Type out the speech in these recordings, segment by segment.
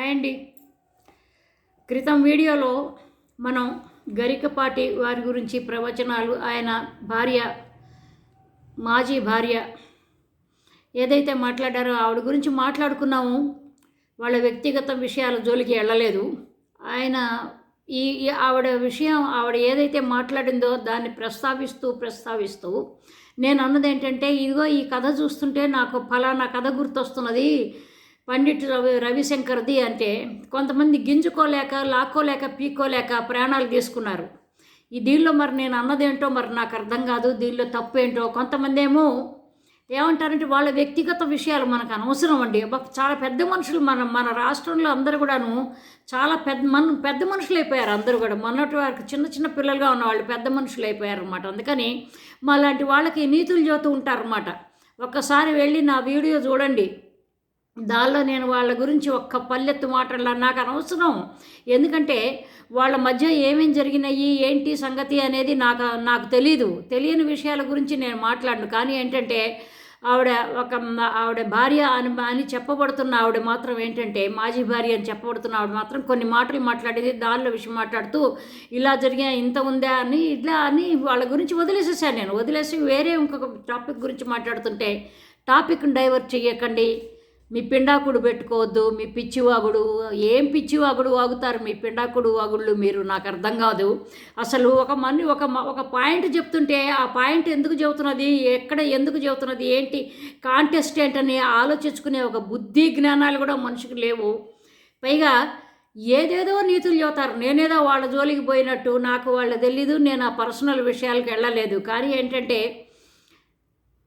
Hi అండి క్రితం వీడియోలో మనం గరికపాటి వారి గురించి ప్రవచనాలు ఆయన భార్య మాజీ భార్య ఏదైతే మాట్లాడారో ఆవిడ గురించి మాట్లాడుకున్నాము. వాళ్ళ వ్యక్తిగత విషయాల జోలికి వెళ్ళలేదు. ఆయన ఈ ఆవిడ విషయం ఆవిడ ఏదైతే మాట్లాడిందో దాన్ని ప్రస్తావిస్తూ ప్రస్తావిస్తూ నేను అన్నది ఏంటంటే ఇదిగో ఈ కథ చూస్తుంటే నాకు ఫలానా కథ గుర్తొస్తున్నది. పండిట్ రవి రవిశంకర్ది అంటే కొంతమంది గింజుకోలేక లాక్కోలేక పీక్కోలేక ప్రాణాలు తీసుకున్నారు ఈ దీనిలో మరి నేను అన్నదేంటో మరి నాకు అర్థం కాదు. దీనిలో తప్పు ఏంటో కొంతమంది ఏమో ఏమంటారంటే వాళ్ళ వ్యక్తిగత విషయాలు మనకు అనవసరం అండి. చాలా పెద్ద మనుషులు మన మన రాష్ట్రంలో అందరూ కూడాను చాలా పెద్ద మన పెద్ద మనుషులు అయిపోయారు అందరూ కూడా. మొన్నటి వారికి చిన్న చిన్న పిల్లలుగా ఉన్న వాళ్ళు పెద్ద మనుషులు అయిపోయారు అనమాట అందుకని మా లాంటి వాళ్ళకి నీతులు చెబుతూ ఉంటారన్నమాట. ఒక్కసారి వెళ్ళి నా వీడియో చూడండి. దానిలో నేను వాళ్ళ గురించి ఒక్క పల్లెత్తు మాటలు నాకు అనవసరం. ఎందుకంటే వాళ్ళ మధ్య ఏమేం జరిగినాయి ఏంటి సంగతి అనేది నాకు నాకు తెలీదు. తెలియని విషయాల గురించి నేను మాట్లాడను. కానీ ఏంటంటే ఆవిడ ఒక ఆవిడ భార్య అని అని చెప్పబడుతున్న ఆవిడ మాత్రం ఏంటంటే మాజీ భార్య అని చెప్పబడుతున్న ఆవిడ మాత్రం కొన్ని మాటలు మాట్లాడేది దానిలో విషయం మాట్లాడుతూ ఇలా జరిగా ఇంత ఉందా? అని ఇట్లా అని వాళ్ళ గురించి వదిలేసేసాను నేను. వదిలేసి వేరే ఇంకొక టాపిక్ గురించి మాట్లాడుతుంటే టాపిక్ని డైవర్ట్ చేయకండి మీ పిండాకుడు పెట్టుకోవద్దు మీ పిచ్చివాగుడు ఏం పిచ్చివాగుడు వాగుతారు? మీ పిండాకుడు వాగుళ్ళు మీరు నాకు అర్థం కాదు. అసలు ఒక మని ఒక మ- ఒక పాయింట్ చెప్తుంటే ఆ పాయింట్ ఎందుకు చెబుతున్నది? ఎక్కడ ఎందుకు చెబుతున్నది? ఏంటి? కాంటెస్ట్ ఏంటని ఆలోచించుకునే ఒక బుద్ధి జ్ఞానాలు కూడా మనిషికి లేవు. పైగా ఏదేదో నీతులు చెబుతారు. నేనేదో వాళ్ళ జోలికి పోయినట్టు నాకు వాళ్ళు తెలీదు నేను ఆ పర్సనల్ విషయాలకు వెళ్ళలేదు. కానీ ఏంటంటే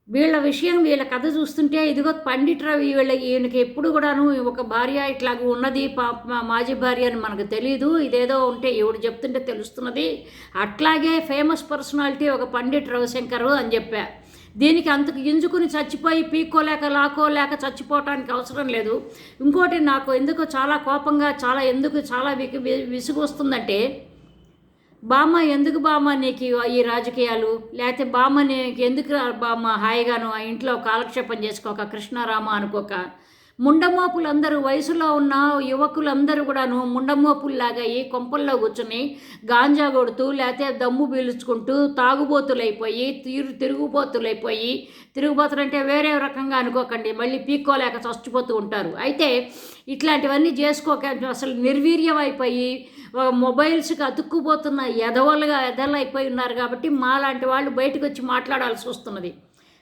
వీళ్ళ విషయం వీళ్ళ కథ చూస్తుంటే ఇదిగో పండిట్ రవి వీళ్ళ ఈయనకి ఎప్పుడు కూడాను ఒక భార్య ఇట్లాగ ఉన్నది పాప మాజీ భార్య అని మనకు తెలియదు ఇదేదో ఉంటే ఎవడు చెప్తుంటే తెలుస్తున్నది. అట్లాగే ఫేమస్ పర్సనాలిటీ ఒక పండిట్ రవిశంకరు అని చెప్పా. దీనికి అంతకు గింజుకుని చచ్చిపోయి పీక్కోలేక లాక్కోలేక చచ్చిపోవటానికి అవసరం లేదు. ఇంకోటి నాకు ఎందుకో చాలా కోపంగా చాలా ఎందుకు చాలా వి- విసుగు వస్తుందంటే బామ్మ ఎందుకు బామ్మ నీకు ఈ రాజకీయాలు? లేకపోతే బామ్మ నీకు ఎందుకు బామ్మ హాయిగాను ఆ ఇంట్లో కాలక్షేపం చేసుకోక కృష్ణారామ అనుకోక? ముండమోపులందరూ వయసులో ఉన్న యువకులందరూ కూడాను ముండమోపుల్లాగా ఈ కొంపల్లో కూర్చుని గాంజా కొడుతూ లేకపోతే దమ్ము పీల్చుకుంటూ తాగుబోతులైపోయి తిరు తిరుగుబోతులైపోయి తిరుగుబోతులంటే వేరే రకంగా అనుకోకండి మళ్ళీ పీక్కోలేక చచ్చిపోతూ ఉంటారు. అయితే ఇట్లాంటివన్నీ చేసుకోక అసలు నిర్వీర్యం అయిపోయి మొబైల్స్కి అతుక్కుపోతున్న ఎదవలుగా ఎదలు అయిపోయి ఉన్నారు కాబట్టి మా లాంటి వాళ్ళు బయటకు వచ్చి మాట్లాడాల్సి వస్తున్నది.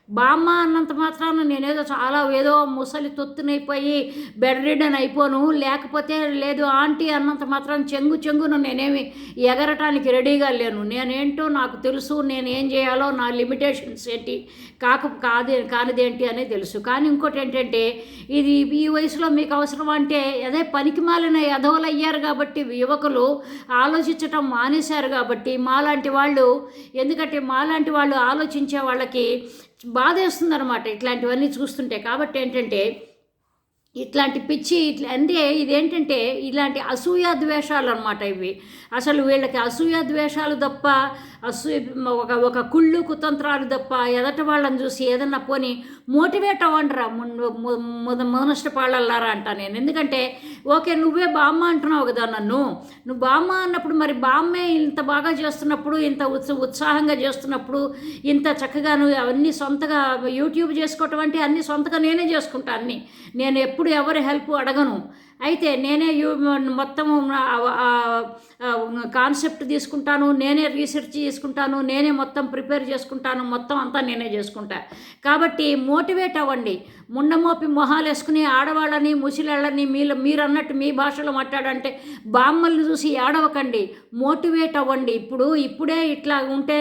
బామ్మ అన్నంత మాత్రాన నేనేదో చాలా ఏదో ముసలి తొత్తునైపోయి బెడ్ రిడన్ అయిపోను లేకపోతే లేదు ఆంటీ అన్నంత మాత్రం చెంగు చెంగును నేనేమి ఎగరటానికి రెడీగా లేను. నేనేంటో నాకు తెలుసు నేను ఏం చేయాలో నా లిమిటేషన్స్ ఏంటి కాక కాదే కానిదేంటి అనేది తెలుసు. కానీ ఇంకోటి ఏంటంటే ఇది ఈ వయసులో మీకు అవసరం అంటే అదే పనికి మాలిన ఎదవలు అయ్యారు కాబట్టి యువకులు ఆలోచించటం మానేశారు కాబట్టి మాలాంటి వాళ్ళు ఎందుకంటే మాలాంటి వాళ్ళు ఆలోచించే వాళ్ళకి బాధేస్తుంది అనమాట ఇట్లాంటివన్నీ చూస్తుంటే. కాబట్టి ఏంటంటే ఇట్లాంటి పిచ్చి ఇట్లా అంటే ఇదేంటంటే ఇలాంటి అసూయ ద్వేషాలు అనమాట ఇవి. అసలు వీళ్ళకి అసూయ ద్వేషాలు తప్ప అసూయ ఒక ఒక కుళ్ళు కుతంత్రాలు తప్ప ఎదట వాళ్ళని చూసి ఏదన్నా పోని మోటివేట్ అవ్వండిరా ముదనష్ట పాళ్ళల్లారా అంట నేను. ఎందుకంటే ఓకే నువ్వే బామ్మ అంటున్నావు కదా నన్ను. నువ్వు బామ్మ అన్నప్పుడు మరి బామ్మే ఇంత బాగా చేస్తున్నప్పుడు ఇంత ఉత్స ఉత్సాహంగా చేస్తున్నప్పుడు ఇంత చక్కగా నువ్వు అవన్నీ సొంతగా యూట్యూబ్ చేసుకోవటం అంటే అన్నీ సొంతగా నేనే చేసుకుంటా అన్నీ. నేను ఎప్పుడు ఎవరి హెల్ప్ అడగను. అయితే నేనే యూ మొత్తము కాన్సెప్ట్ తీసుకుంటాను నేనే రీసెర్చ్ చేసుకుంటాను నేనే మొత్తం ప్రిపేర్ చేసుకుంటాను మొత్తం అంతా నేనే చేసుకుంటా. కాబట్టి మోటివేట్ అవ్వండి. ముండమోపి మొహాలు వేసుకుని ఆడవాళ్ళని ముసిలాళ్ళని మీరు మీరు అన్నట్టు మీ భాషలో మాట్లాడంటే బామ్మల్ని చూసి ఏడవకండి. మోటివేట్ అవ్వండి. ఇప్పుడు ఇప్పుడే ఇట్లా ఉంటే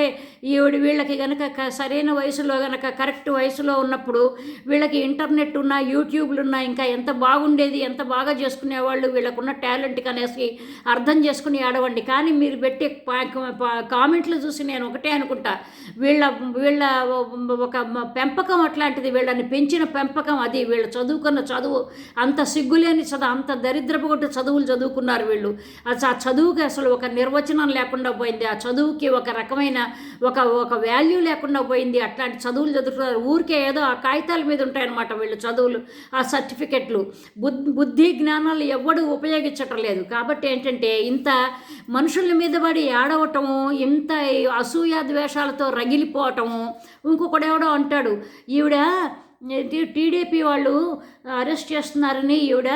ఈవిడ వీళ్ళకి కనుక సరైన వయసులో కనుక కరెక్ట్ వయసులో ఉన్నప్పుడు వీళ్ళకి ఇంటర్నెట్ ఉన్న యూట్యూబ్లు ఉన్నా ఇంకా ఎంత బాగుండేది ఎంత బాగా చేసుకునేవాళ్ళు వీళ్ళకున్న టాలెంట్ కనేసి అర్థం చేసుకుని ఏడవండి కానీ మీరు పెట్టే కామెంట్లు చూసి నేను ఒకటే అనుకుంటా. వీళ్ళ వీళ్ళ ఒక పెంపకం అట్లాంటిది వీళ్ళని పెంచిన పెంపకం అది. వీళ్ళు చదువుకున్న చదువు అంత సిగ్గులేని చదువు అంత దరిద్రపు చదువులు చదువుకున్నారు వీళ్ళు. ఆ చదువుకి అసలు ఒక నిర్వచనం లేకుండా పోయింది. ఆ చదువుకి ఒక రకమైన ఒక ఒక వాల్యూ లేకుండా పోయింది. అట్లాంటి చదువులు చదువుతున్నారు. ఊరికే ఏదో ఆ కాగితాల మీద ఉంటాయన్నమాట వీళ్ళు చదువులు ఆ సర్టిఫికెట్లు. బుద్ధి బుద్ధి జ్ఞానాలు ఎవ్వడు ఉపయోగించటం లేదు. కాబట్టి ఏంటంటే ఇంత మనుషుల మీద పడి ఏడవటము ఇంత అసూయ ద్వేషాలతో రగిలిపోవటము ఇంకొకడు ఎవడో అంటాడు ఈవిడ టీడీపీ వాళ్ళు అరెస్ట్ చేస్తున్నారని ఈవిడ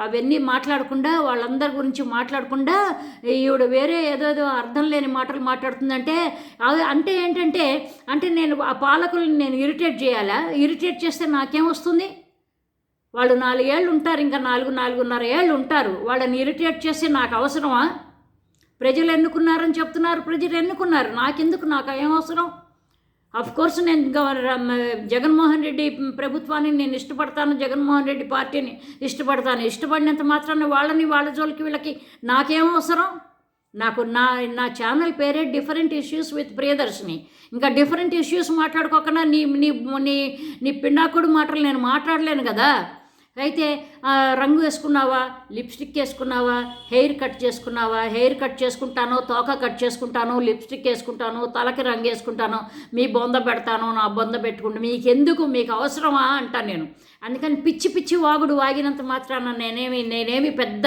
అవన్నీ మాట్లాడకుండా వాళ్ళందరి గురించి మాట్లాడకుండా ఈవిడ వేరే ఏదోదో అర్థం లేని మాటలు మాట్లాడుతుందంటే అవి అంటే ఏంటంటే అంటే నేను ఆ పాలకుల్ని నేను ఇరిటేట్ చేయాలా? ఇరిటేట్ చేస్తే నాకేం వస్తుంది? వాళ్ళు నాలుగేళ్ళు ఉంటారు ఇంకా నాలుగు నాలుగున్నర ఏళ్ళు ఉంటారు వాళ్ళని ఇరిటేట్ చేసి నాకు అవసరమా? ప్రజలు ఎన్నుకున్నారని చెప్తున్నారు ప్రజలు ఎన్నుకున్నారు నాకెందుకు? నాకు ఏం అవసరం? అఫ్ కోర్స్ నేను జగన్మోహన్ రెడ్డి ప్రభుత్వాన్ని నేను ఇష్టపడతాను జగన్మోహన్ రెడ్డి పార్టీని ఇష్టపడతాను. ఇష్టపడినంత మాత్రాన వాళ్ళని వాళ్ళ జోలికి వీళ్ళకి నాకేం అవసరం? నాకు నా నా ఛానల్ పేరే డిఫరెంట్ ఇష్యూస్ విత్ ప్రియదర్శిని ఇంకా డిఫరెంట్ ఇష్యూస్ మాట్లాడుకోకుండా నీ నీ నీ నీ పిండాకుడు మాటలు నేను మాట్లాడలేను కదా. అయితే రంగు వేసుకున్నావా? లిప్స్టిక్ వేసుకున్నావా? హెయిర్ కట్ చేసుకున్నావా? హెయిర్ కట్ చేసుకుంటాను? తోక కట్ చేసుకుంటాను? లిప్స్టిక్ వేసుకుంటాను? తలకి రంగు వేసుకుంటాను? మీ బొంద పెడతాను? నా బొంద పెట్టుకుంటా మీకెందుకు? మీకు అవసరమా? అంటాను నేను. అందుకని పిచ్చి పిచ్చి వాగుడు వాగినంత మాత్రాన నేనేమి నేనేమి పెద్ద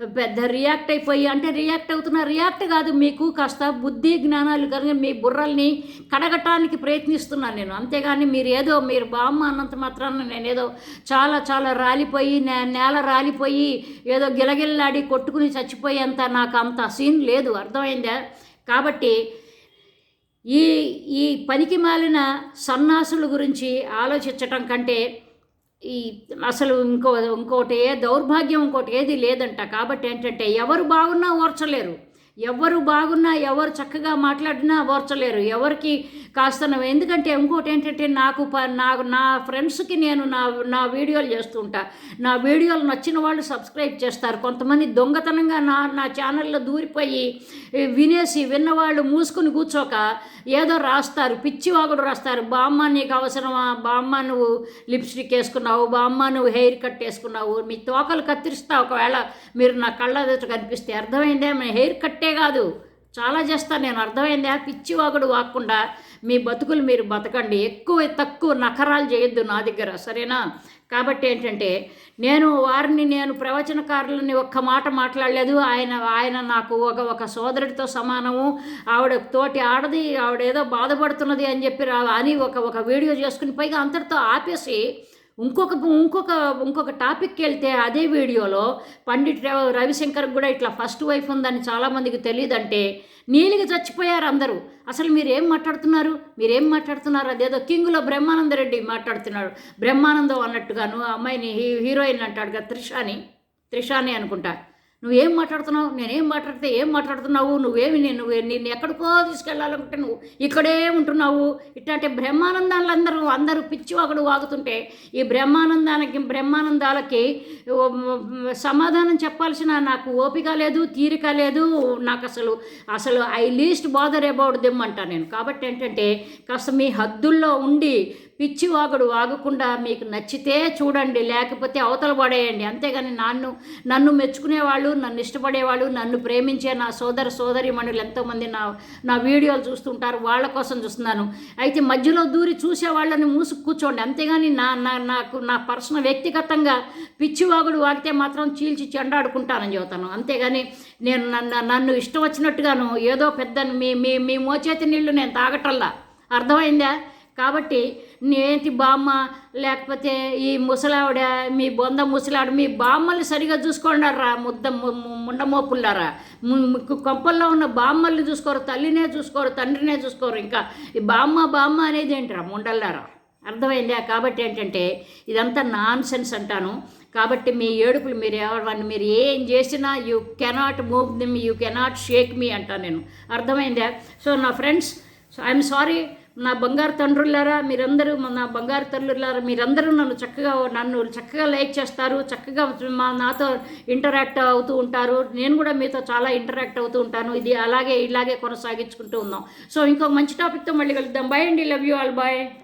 పెద్ద రియాక్ట్ అయిపోయి అంటే రియాక్ట్ అవుతున్నా రియాక్ట్ కాదు మీకు కాస్త బుద్ధి జ్ఞానాలు కనుక మీ బుర్రల్ని కడగటానికి ప్రయత్నిస్తున్నాను నేను. అంతేగాని మీరు ఏదో మీరు బామ్మ అన్నంత మాత్రాన నేను ఏదో చాలా చాలా రాలిపోయి నే- నేల రాలిపోయి ఏదో గిలగిల్లాడి కొట్టుకుని చచ్చిపోయేంత నాకు అంత సీన్ లేదు. అర్థమైందా? కాబట్టి ఈ ఈ పనికి మాలిన సన్నాసుల గురించి ఆలోచించటం కంటే ఈ అసలు ఇంకో ఇంకోటి ఏ దౌర్భాగ్యం ఇంకోటి ఏది లేదంట. కాబట్టి ఏంటంటే ఎవరు బాగున్నా ఓర్చలేరు. ఎవరు బాగున్నా ఎవరు చక్కగా మాట్లాడినా ఓర్చలేరు ఎవరికి కాస్త ఎందుకంటే ఇంకోటి ఏంటంటే నాకు ప నాకు నా ఫ్రెండ్స్కి నేను నా నా వీడియోలు చేస్తుంటా. నా వీడియోలు నచ్చిన వాళ్ళు సబ్స్క్రైబ్ చేస్తారు. కొంతమంది దొంగతనంగా నా నా ఛానల్లో దూరిపోయి వినేసి విన్నవాళ్ళు మూసుకుని కూర్చోక ఏదో రాస్తారు. పిచ్చివాగుడు రాస్తారు. బామ్మ నీకు అవసరమా? బామ్మ నువ్వు లిప్స్టిక్ వేసుకున్నావు. బామ్మ నువ్వు హెయిర్ కట్ వేసుకున్నావు. మీ తోకలు కత్తిరిస్తా. ఒకవేళ మీరు నా కళ్ళ కనిపిస్తే అర్థమైందే? మీ హెయిర్ కట్టే కాదు చాలా చేస్తాను నేను అర్థమైందా? పిచ్చి వాగుడు వాక్కుండా మీ బతుకులు మీరు బతకండి. ఎక్కువ తక్కువ నఖరాలు చేయొద్దు నా దగ్గర సరేనా? కాబట్టి ఏంటంటే నేను వారిని నేను ప్రవచనకారులని ఒక్క మాట మాట్లాడలేదు. ఆయన ఆయన నాకు ఒక ఒక సోదరుడితో సమానము. ఆవిడ తోటి ఆడది ఆవిడ ఏదో బాధపడుతున్నది అని చెప్పి రా- అని ఒక ఒక వీడియో చేసుకుని పైగా అంతటితో ఆపేసి ఇంకొక ఇంకొక ఇంకొక టాపిక్కి వెళ్తే అదే వీడియోలో పండిట్ రవి- రవిశంకర్ కూడా ఇట్లా ఫస్ట్ వైఫ్ ఉందని చాలామందికి తెలియదంటే నీలికి చచ్చిపోయారు అందరూ. అసలు మీరేం మాట్లాడుతున్నారు? మీరేం మాట్లాడుతున్నారు? అదేదో కింగ్లో బ్రహ్మానంద రెడ్డి మాట్లాడుతున్నాడు. బ్రహ్మానందం అన్నట్టుగాను ఆ అమ్మాయిని హీ హీరోయిన్ అంటాడు కదా త్రిషాని. త్రిషాని అనుకుంటా. నువ్వేం మాట్లాడుతున్నావు? నేనేం మాట్లాడితే ఏం మాట్లాడుతున్నావు? నువ్వేమి నేను నువ్వు నిన్ను ఎక్కడికో తీసుకెళ్ళాలనుకుంటే నువ్వు ఇక్కడే ఉంటున్నావు. ఇట్లాంటి బ్రహ్మానందాలు అందరూ అందరూ పిచ్చి ఒకడు వాగుతుంటే ఈ బ్రహ్మానందానికి బ్రహ్మానందాలకి సమాధానం చెప్పాల్సిన నాకు ఓపిక లేదు తీరిక లేదు. నాకు అసలు అసలు I least bother about them అంటా నేను. కాబట్టి ఏంటంటే కాస్త మీ హద్దుల్లో ఉండి పిచ్చి వాగుడు వాగకుండా మీకు నచ్చితే చూడండి లేకపోతే అవతల పడేయండి. అంతేగాని నన్ను నన్ను మెచ్చుకునేవాళ్ళు నన్ను ఇష్టపడేవాళ్ళు నన్ను ప్రేమించే నా సోదర సోదరి మణులు ఎంతోమంది నా నా వీడియోలు చూస్తుంటారు వాళ్ళ కోసం చూస్తున్నాను. అయితే మధ్యలో దూరి చూసే వాళ్ళని మూసు కూర్చోండి. అంతేగాని నా నా నాకు నా పర్సనల్ వ్యక్తిగతంగా పిచ్చివాగుడు వాగితే మాత్రం చీల్చి చెండాడుకుంటానని చెబుతాను. అంతేగాని నేను నన్ను నన్ను ఇష్టం వచ్చినట్టుగాను ఏదో పెద్ద మీ మీ మీ మోచేతి నీళ్ళు నేను తాగటల్లా. అర్థమైందా? కాబట్టి నేటి బామ్మ? లేకపోతే ఈ ముసలావిడ మీ బొంద ముసలావిడ మీ బామ్మల్ని సరిగా చూసుకోండి రా ముద్ద ము- ముండమోపుల్లారా కొంపల్లో ఉన్న బామ్మల్ని చూసుకోరు తల్లినే చూసుకోరు తండ్రినే చూసుకోరు. ఇంకా ఈ బామ్మ బామ్మ అనేది ఏంటరా? ముండల్లారా? అర్థమైందా? కాబట్టి ఏంటంటే ఇదంతా నాన్ సెన్స్ అంటాను. కాబట్టి మీ ఏడుపులు మీరు ఎవరిని మీరు ఏం చేసినా you cannot move them you cannot shake me అంటాను నేను. అర్థమైందా? సో నా ఫ్రెండ్స్ ఐఎమ్ సారీ నా బంగారు తండ్రులారా మీరందరూ నా బంగారు తల్లులారా మీరందరూ నన్ను చక్కగా నన్ను చక్కగా లైక్ చేస్తారు చక్కగా మా నాతో ఇంటరాక్ట్ అవుతూ ఉంటారు. నేను కూడా మీతో చాలా ఇంటరాక్ట్ అవుతూ ఉంటాను. ఇది అలాగే ఇలాగే కొనసాగించుకుంటూ ఉన్నాం. సో ఇంకొక మంచి టాపిక్తో మళ్ళీ కలుద్దాం. బాయ్ అండి. Love you all bye